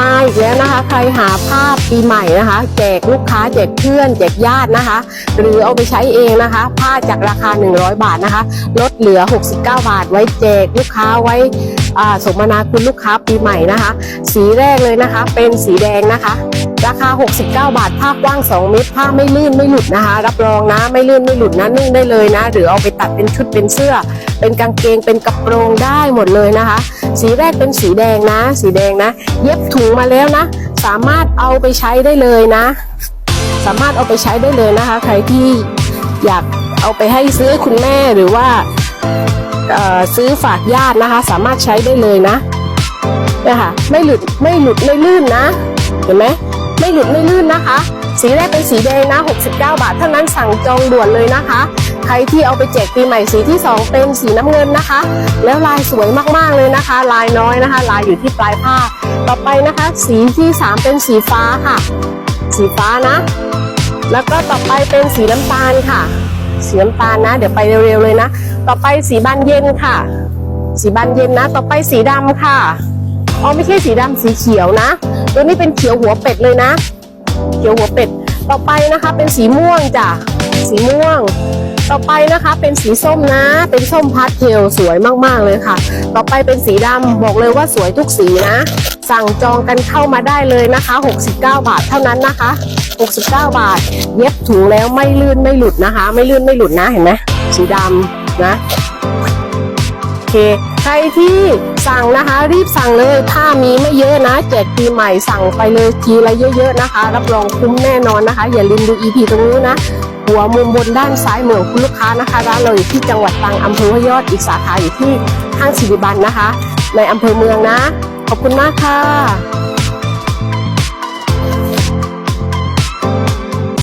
มาอีกแล้วนะคะ ใครหาผ้าปีใหม่นะคะ แจกลูกค้าแจกเพื่อนแจกญาตินะคะ หรือเอาไปใช้เองนะคะ ผ้าจากราคา 100 บาทนะคะ ลดเหลือ 69 บาท ไว้แจกลูกค้าไว้สมนาคุณลูกค้าปีใหม่นะคะ สีแรกเลยนะคะ เป็นสีแดงนะคะ ราคา 69 บาท ผ้ากว้าง 2 เมตร ผ้าไม่ลื่นไม่หลุดนะคะ รับรองนะไม่ลื่นไม่หลุดนะนึ่งได้เลยนะ หรือเอาไปตัดเป็นชุดเป็นเสื้อ เป็นกางเกงเป็นกระโปรงได้หมดเลยนะคะ สีแรกเป็นสีแดงนะ สีแดงนะ เย็บถุงมาแล้วนะ สามารถเอาไปใช้ได้เลยนะ สามารถเอาไปใช้ได้เลยนะคะ ใครที่อยากเอาไปให้ซื้อคุณแม่หรือว่าซื้อฝากญาตินะคะ สามารถใช้ได้เลยนะเนี่ยค่ะไม่หลุดไม่หลุดไม่ลื่นนะเห็นไหมไม่หลุดไม่ลื่นนะคะ สีแรกเป็นสีแดงนะ 69 บาทเท่านั้นสั่งจองด่วนเลยนะคะ ครที่เอาไปแจกปีใหม่สีที่ 2 เป็นสีน้ำเงินนะคะ แล้วลายสวยมากๆเลยนะคะ ลายน้อยนะคะ ลายอยู่ที่ปลายผ้า ต่อไปนะคะ สีที่ 3 เป็นสีฟ้าค่ะ สีฟ้านะ แล้วก็ต่อไปเป็นสีน้ำตาลค่ะ สีน้ำตาลนะ เดี๋ยวไปเร็วๆเลยนะ ต่อไปสีบานเย็นค่ะ สีบานเย็นนะ ต่อไปสีดำค่ะอ๋อไม่ใช่สีดำสีเขียวนะ ตัวนี้เป็นเขียวหัวเป็ดเลยนะ เขียวหัวเป็ด ต่อไปนะคะเป็นสีม่วงจ้ะ สีม่วง ต่อไปนะคะเป็นสีส้มนะ เป็นส้มพาสเทลสวยมากๆเลยค่ะ ต่อไปเป็นสีดำบอกเลยว่าสวยทุกสีนะ สั่งจองกันเข้ามาได้เลยนะคะ 69 บาทเท่านั้นนะคะ 69 บาท เย็บถุงแล้วไม่ลื่นไม่หลุดนะคะ ไม่ลื่นไม่หลุดนะเห็นไหมสีดำนะโอเค ใครที่สั่งนะคะ รีบสั่งเลยถ้ามีไม่เยอะนะแจกปีใหม่สั่งไปเลยทีละเยอะๆนะคะ รับรองคุ้มแน่นอนนะคะ อย่าลืมดู EP ตรงนี้นะ หัวมุมบนด้านซ้ายมือของคุณลูกค้านะคะ ร้านเราอยู่ที่จังหวัดตรังอำเภอห้วยยอดอีกสาขาอยู่ที่ห้างสิริบันนะคะ ในอำเภอเมืองนะ ขอบคุณมากค่ะ